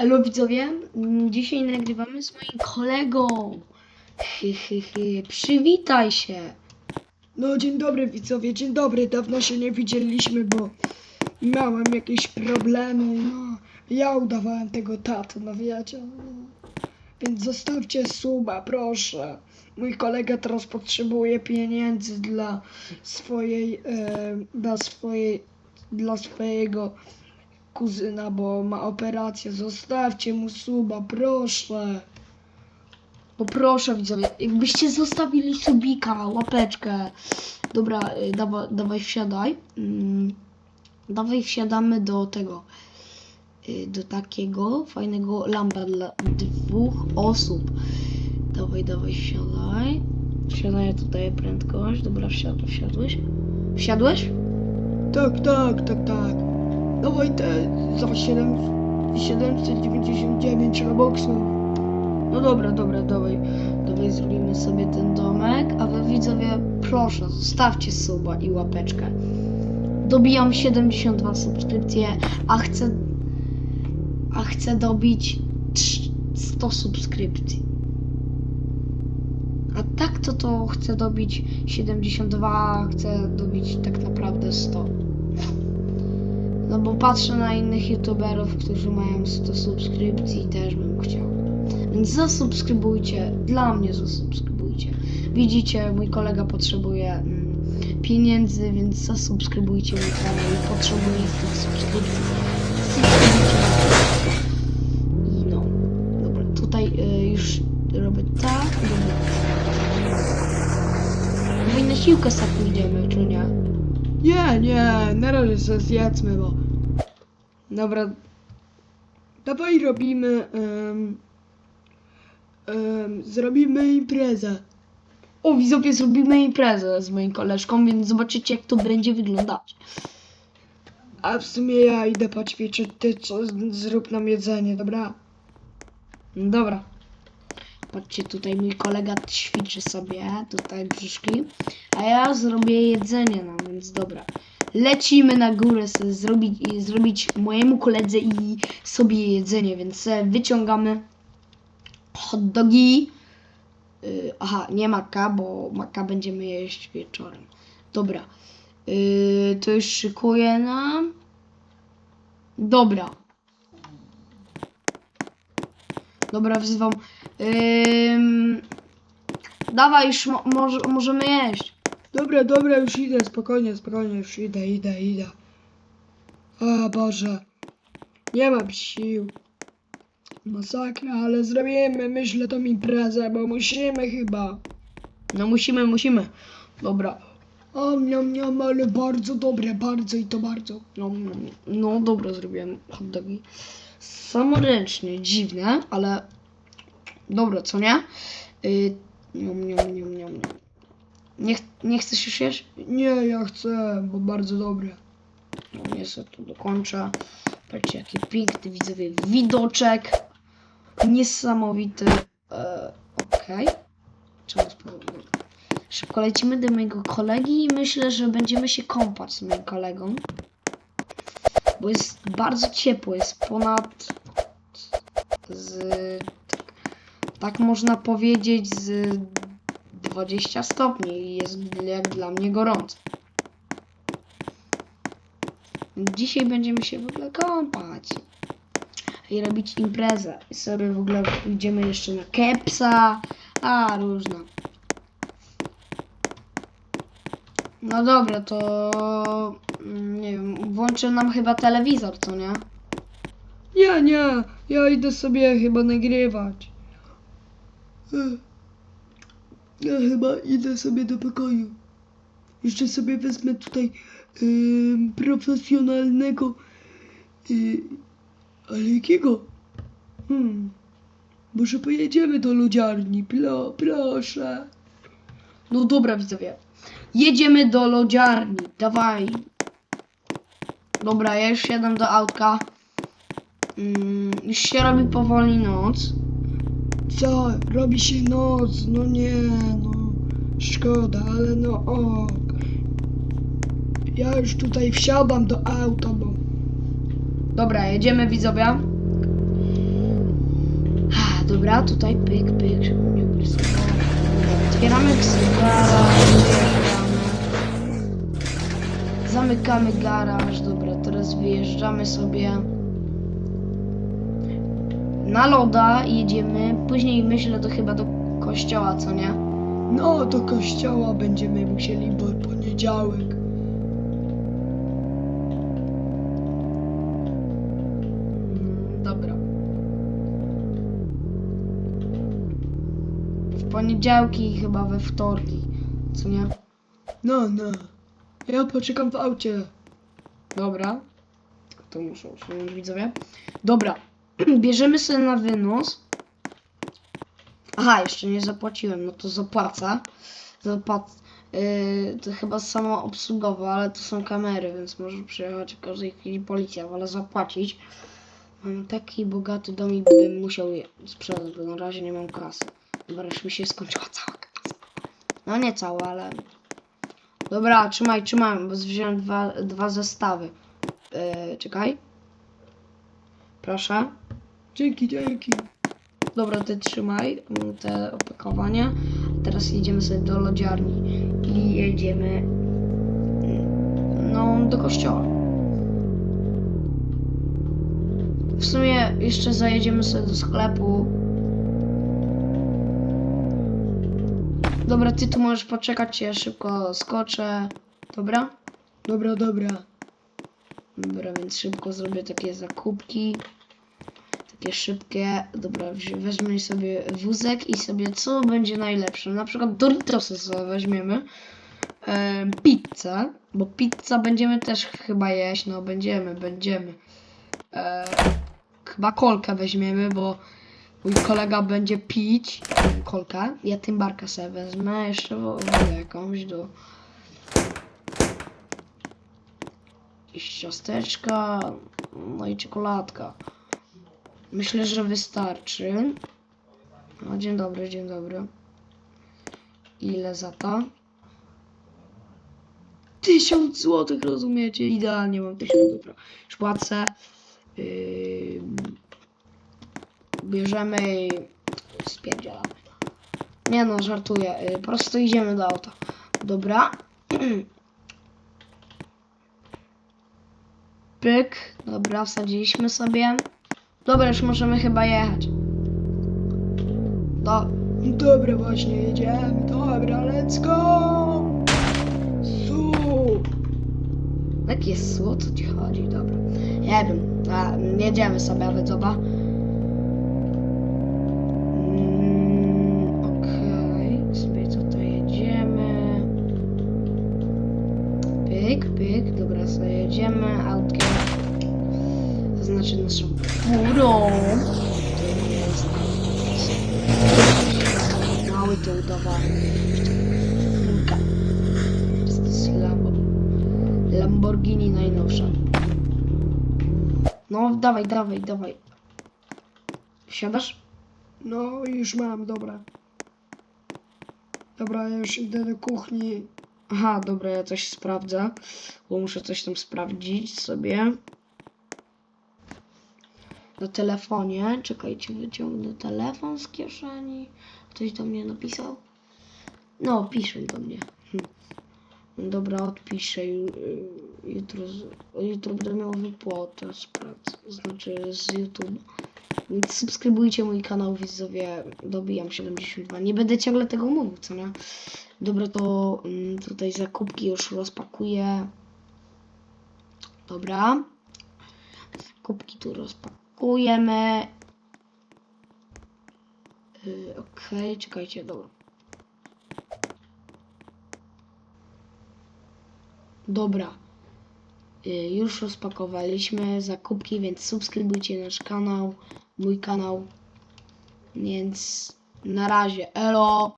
Elo widzowie, Mm, dzisiaj nagrywamy z moim kolegą. Hy, hy, hy. Przywitaj się. No dzień dobry widzowie, dzień dobry, dawno się nie widzieliśmy, bo miałem jakieś problemy, no ja udawałem tego tato, no wiecie, no. Więc zostawcie suba, proszę. Mój kolega teraz potrzebuje pieniędzy dla swojej, e, dla swojej, dla swojego kuzyna, bo ma operację. Zostawcie mu suba, proszę. Poproszę widzowie, jakbyście zostawili subika, łapeczkę. Dobra, y, dawa, dawaj wsiadaj. Mm, Dawaj wsiadamy do tego. y, Do takiego fajnego lamba dla dwóch osób. Dawaj, dawaj, wsiadaj. Wsiadaj, tutaj prędkość. Dobra, wsiadł, wsiadłeś? Wsiadłeś? Tak, tak, tak, tak. Dawaj te za 7, 799 robuxów. No dobra, dobra, dawaj, dawaj zrobimy sobie ten domek, a wy widzowie, proszę, zostawcie suba i łapeczkę. Dobijam 72 subskrypcje, a chcę, a chcę dobić trz- 100 subskrypcji. A tak to to chcę dobić 72, a chcę dobić tak naprawdę 100. No bo patrzę na innych youtuberów, którzy mają 100 subskrypcji i też bym chciał. Więc zasubskrybujcie, dla mnie zasubskrybujcie. Widzicie, mój kolega potrzebuje mm, pieniędzy, więc zasubskrybujcie mój kanał i potrzebuje tych subskrypcji. I no, dobra, tutaj y, już robię tak, dobra. Mówię, na siłkę sobie pójdziemy, czy nie? Nie, nie, na razie sobie zjedzmy, bo... Dobra. Dawaj robimy... Um, um, zrobimy imprezę. O, widzowie, zrobimy imprezę z moim koleżką, więc zobaczycie, jak to będzie wyglądać. A w sumie ja idę poćwiczyć, ty co, zrób nam jedzenie, dobra? Dobra. Patrzcie, tutaj mój kolega ćwiczy sobie, tutaj brzuszki, a ja zrobię jedzenie nam, więc dobra. Lecimy na górę sobie zrobić, zrobić mojemu koledze i sobie jedzenie, więc wyciągamy hot dogi. Yy, aha, nie maka, bo maka będziemy jeść wieczorem. Dobra. Yy, to już szykuję nam. Dobra. Dobra, wzywam. Ym... Dawaj, już mo może, możemy jeść. Dobra, dobra, już idę, spokojnie, spokojnie, już idę, idę, idę. O Boże. Nie mam sił. Masakra, ale zrobimy, myślę, tą imprezę, bo musimy chyba. No musimy, musimy. Dobra. O, miam, miam, ale bardzo dobre, bardzo i to bardzo. No, no, no dobra, zrobiłem hot dogi. Samoręcznie, dziwne, ale dobre, co nie? Yy, niom, niom, niom. Nie, ch- nie chcesz już jeść? Nie, ja chcę, bo bardzo dobre. No nie sobie to dokończę. Patrzcie, jaki piękny widzowie widoczek. Niesamowity. E, Okej. Czemu spróbuję? Szybko lecimy do mojego kolegi i myślę, że będziemy się kąpać z moim kolegą. Bo jest bardzo ciepło, jest ponad z tak, tak można powiedzieć z 20 stopni i jest jak dla mnie gorąco. Dzisiaj będziemy się w ogóle kąpać i robić imprezę. I sobie w ogóle pójdziemy jeszcze na kepsa, a różne. No dobra, to nie wiem, włączy nam chyba telewizor, co nie? Nie, nie, ja idę sobie chyba nagrywać. Ja chyba idę sobie do pokoju. Jeszcze sobie wezmę tutaj ym, profesjonalnego. y, ale jakiego? Hmm. Może pojedziemy do lodziarni, Plo, proszę. No dobra, widzowie. Jedziemy do lodziarni, dawaj. Dobra, ja już siadam do autka. Mm, już się robi powoli noc. Co? Robi się noc, no nie, no. Szkoda, ale no o. Ja już tutaj wsiadam do auta, bo Dobra, jedziemy widzowie. Dobra, tutaj pyk, pyk, żeby nie błyskało. Otwieramy garaż. Zamykamy garaż, dobra, teraz wyjeżdżamy sobie na loda, jedziemy. Później myślę to chyba do kościoła, co nie? No, do kościoła będziemy musieli, bo poniedziałek. Mm, Dobra. W poniedziałki i chyba we wtorki, co nie? No, no. Ja poczekam w aucie. Dobra. To muszę usunąć widzowie. Dobra. Bierzemy sobie na wynos. Aha, jeszcze nie zapłaciłem, no to zapłacę. Zapłac... Yy, to chyba samo obsługowe, ale to są kamery, więc może przyjechać w każdej chwili policja, ale zapłacić. Mam taki bogaty dom i bym musiał je sprzedać, bo na razie nie mam kasy. Już mi się skończyła cała kasa. No nie cała, ale... Dobra, trzymaj, trzymaj, bo wziąłem dwa, dwa zestawy. Yy, czekaj. Proszę. Dzięki, dzięki. Dobra, ty trzymaj te opakowania. Teraz jedziemy sobie do lodziarni i jedziemy no do kościoła. W sumie jeszcze zajedziemy sobie do sklepu. Dobra, ty tu możesz poczekać, ja szybko skoczę. Dobra? Dobra, dobra. Dobra, więc szybko zrobię takie zakupki. Takie szybkie. Dobra, weźmy sobie wózek i sobie co będzie najlepsze. Na przykład Doritosy sobie weźmiemy. E, pizzę, bo pizza będziemy też chyba jeść. No będziemy, będziemy. E, chyba kolkę weźmiemy, bo mój kolega będzie pić kolkę. Ja tym barka sobie wezmę. Jeszcze wo- wodę jakąś do jakieś ciasteczka, no i czekoladka. Myślę, że wystarczy. No, dzień dobry, dzień dobry. Ile za to? Tysiąc złotych, rozumiecie? Idealnie mam tysiąc, dobra. Już płacę. Yy, bierzemy i spierdzielamy. Nie no, żartuję. Yy, po prostu idziemy do auta. Dobra. Pyk. Dobra, wsadziliśmy sobie. Dobra, już możemy chyba jechać. Do. Dobra, właśnie jedziemy. Dobra, let's go! Su! Jakie sło, co ci chodzi? Dobra. Nie wiem. A, jedziemy sobie, widzowa. Mm, sobie jedziemy. Autkiem. To znaczy naszą furą. Mały udawany. Furka. To jest Lambo. Lamborghini najnowsza. No, dawaj, dawaj, dawaj. Wsiadasz? No, już mam, dobra. Dobra, już idę do kuchni. Aha, dobra, ja coś sprawdzę, bo muszę coś tam sprawdzić sobie. Na telefonie, czekajcie, wyciągnę telefon z kieszeni. Ktoś do mnie napisał? No, piszą do mnie. Hm. Dobra, odpiszę. y, Jutro, jutro będę miał wypłatę z pracy, znaczy z YouTube. Więc subskrybujcie mój kanał, widzowie. Dobijam 72. Nie będę ciągle tego mówił, co nie? Dobra, to mm, tutaj zakupki już rozpakuję. Dobra. Zakupki tu rozpakujemy. Yy, Okej, czekajcie, dobra. Dobra. Yy, już rozpakowaliśmy zakupki, więc subskrybujcie nasz kanał, mój kanał. Więc na razie, elo.